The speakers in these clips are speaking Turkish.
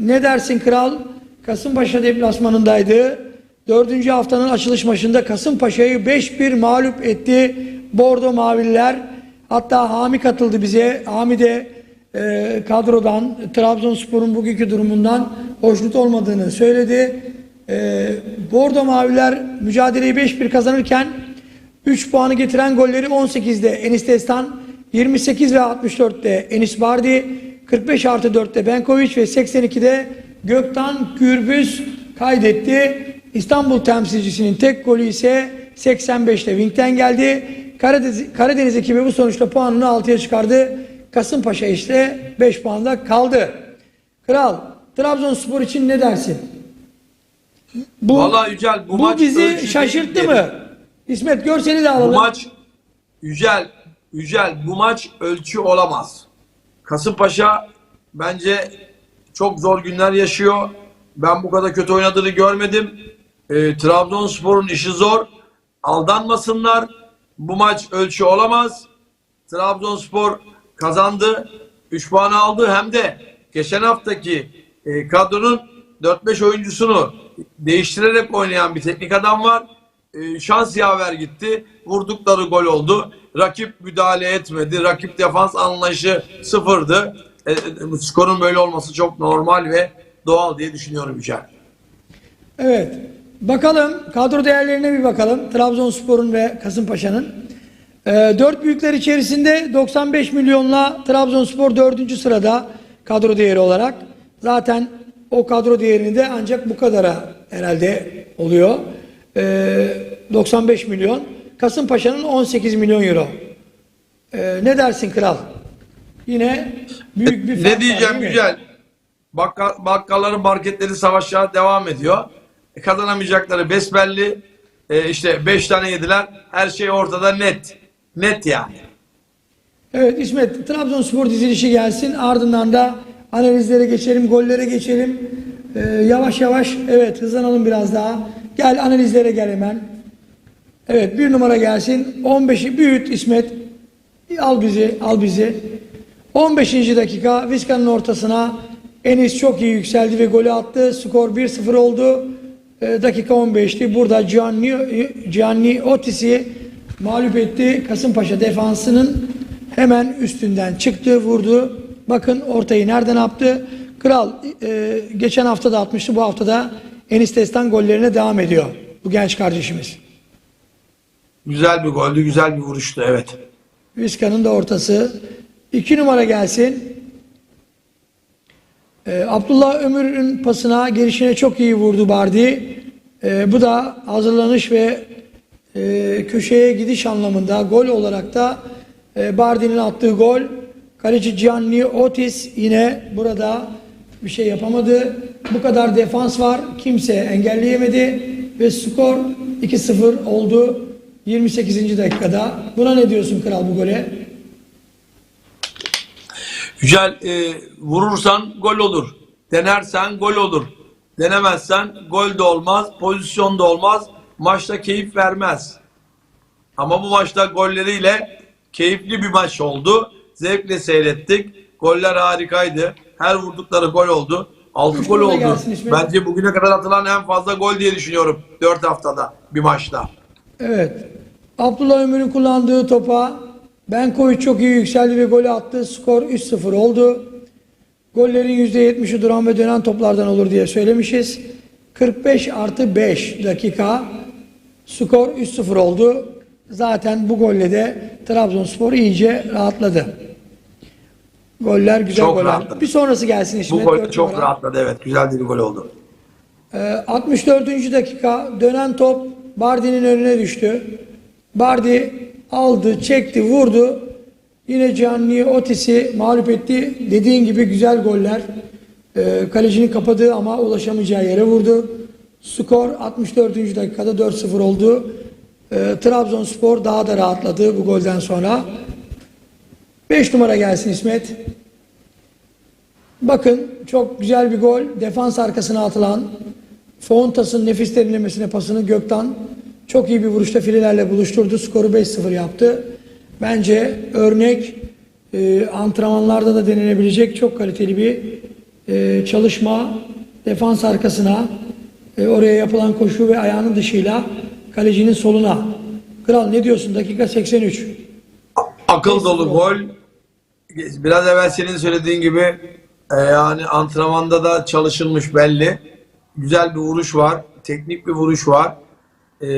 Ne dersin kral? Kasımpaşa deplasmanındaydı. Dördüncü haftanın açılış maçında Kasımpaşa'yı 5-1 mağlup etti. Bordo Mavililer. Hatta Hami katıldı bize. Hami de e, kadrodan, Trabzonspor'un bugünkü durumundan hoşnut olmadığını söyledi. E, Bordo Maviler mücadeleyi 5-1 kazanırken 3 puanı getiren golleri 18'de Enis Destan, 28 ve 64'te Enis Bardi, 45 artı 4'te Benkoviç ve 82'de Göktan Gürbüz kaydetti. İstanbul temsilcisinin tek golü ise 85'te Wink'ten geldi. Karadeniz, Karadeniz ekibi bu sonuçta puanını 6'ya çıkardı. Kasımpaşa işte 5 puanda kaldı. Kral, Trabzonspor için ne dersin? Bu, Vallahi Yücel bu, bu maç bizi şaşırttı değil mı? derim. İsmet görseli de Bu alalım. maç Yücel, Yücel bu maç ölçü olamaz. Kasımpaşa bence çok zor günler yaşıyor. Ben bu kadar kötü oynadığını görmedim. Ee, Trabzonspor'un işi zor. Aldanmasınlar. Bu maç ölçü olamaz. Trabzonspor kazandı. 3 puan aldı. Hem de geçen haftaki e, kadronun 4-5 oyuncusunu değiştirerek oynayan bir teknik adam var. E, şans yaver gitti. Vurdukları gol oldu. Rakip müdahale etmedi. Rakip defans anlayışı sıfırdı. E, e, skorun böyle olması çok normal ve doğal diye düşünüyorum Yücel. Evet. Bakalım kadro değerlerine bir bakalım. Trabzonspor'un ve Kasımpaşa'nın. Ee, dört büyükler içerisinde 95 milyonla Trabzonspor dördüncü sırada kadro değeri olarak. Zaten o kadro değerini de ancak bu kadara herhalde oluyor. Ee, 95 milyon. Kasımpaşa'nın 18 milyon euro. Ee, ne dersin kral? Yine büyük bir Ne diyeceğim? Yücel? Bakkal, bakkalların marketleri savaşa devam ediyor. E, kazanamayacakları besbelli. E, işte 5 tane yediler. Her şey ortada net. Net yani. Evet İsmet Trabzonspor dizilişi gelsin ardından da analizlere geçelim, gollere geçelim. Ee, yavaş yavaş evet hızlanalım biraz daha. Gel analizlere gel hemen. Evet bir numara gelsin. 15'i büyüt İsmet. Al bizi, al bizi. 15. dakika Vizca'nın ortasına Enis çok iyi yükseldi ve golü attı. Skor 1-0 oldu. Ee, dakika 15'ti. Burada Gianni, Gianni Otis'i mağlup etti. Kasımpaşa defansının hemen üstünden çıktı, vurdu. Bakın ortayı nereden yaptı? Kral e, geçen hafta da atmıştı. Bu hafta da Enis Destan gollerine devam ediyor. Bu genç kardeşimiz. Güzel bir goldü, güzel bir vuruştu evet. Vizca'nın da ortası. İki numara gelsin. Ee, Abdullah Ömür'ün pasına gelişine çok iyi vurdu Bardi. Ee, bu da hazırlanış ve e, köşeye gidiş anlamında gol olarak da e, Bardi'nin attığı gol. Kaleci Gianni Otis yine burada bir şey yapamadı. Bu kadar defans var. Kimse engelleyemedi ve skor 2-0 oldu 28. dakikada. Buna ne diyorsun kral bu gole? Yücel e, vurursan gol olur. Denersen gol olur. Denemezsen gol de olmaz, pozisyon da olmaz. Maçta keyif vermez. Ama bu maçta golleriyle keyifli bir maç oldu. Zevkle seyrettik. Goller harikaydı. Her vurdukları gol oldu. 6 Üç gol oldu. Bence bugüne kadar atılan en fazla gol diye düşünüyorum. 4 haftada bir maçta. Evet. Abdullah Ömür'ün kullandığı topa Benkoviç çok iyi yükseldi ve golü attı. Skor 3-0 oldu. Gollerin %70'i duran ve dönen toplardan olur diye söylemişiz. 45 artı 5 dakika skor 3-0 oldu. Zaten bu golle de Trabzonspor iyice rahatladı. Goller güzel Çok goller. rahatladı. Bir sonrası gelsin Bu İsmet. gol çok numara. rahatladı evet. Güzel bir gol oldu. Ee, 64. dakika dönen top Bardi'nin önüne düştü. Bardi aldı, çekti, vurdu. Yine Gianni Otis'i mağlup etti. Dediğin gibi güzel goller. Ee, kalecinin kapadığı ama ulaşamayacağı yere vurdu. Skor 64. dakikada 4-0 oldu. Ee, Trabzonspor daha da rahatladı bu golden sonra. 5 numara gelsin İsmet. Bakın çok güzel bir gol. Defans arkasına atılan Fontas'ın nefis derinlemesine pasını Gökten çok iyi bir vuruşta filelerle buluşturdu. Skoru 5-0 yaptı. Bence örnek e, antrenmanlarda da denenebilecek çok kaliteli bir e, çalışma, defans arkasına, e, oraya yapılan koşu ve ayağının dışıyla kalecinin soluna. Kral ne diyorsun? Dakika 83. Akıl dolu gol. Biraz evvel senin söylediğin gibi e, yani antrenmanda da çalışılmış belli. Güzel bir vuruş var. Teknik bir vuruş var. E,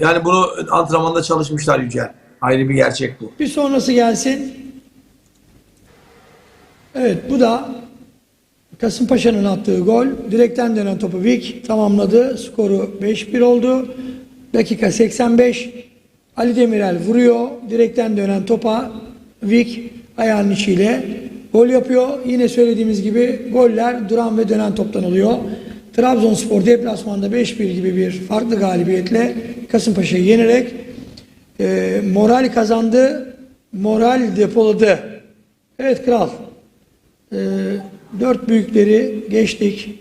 yani bunu antrenmanda çalışmışlar Yücel. Ayrı bir gerçek bu. Bir sonrası gelsin. Evet bu da Kasımpaşa'nın attığı gol. Direkten dönen topu Vik tamamladı. Skoru 5-1 oldu. Dakika 85. Ali Demirel vuruyor. Direkten dönen topa Vik ayağının içiyle gol yapıyor. Yine söylediğimiz gibi goller duran ve dönen toptan oluyor. Trabzonspor deplasmanda 5-1 gibi bir farklı galibiyetle Kasımpaşa'yı yenerek e, moral kazandı, moral depoladı. Evet kral, e, dört büyükleri geçtik.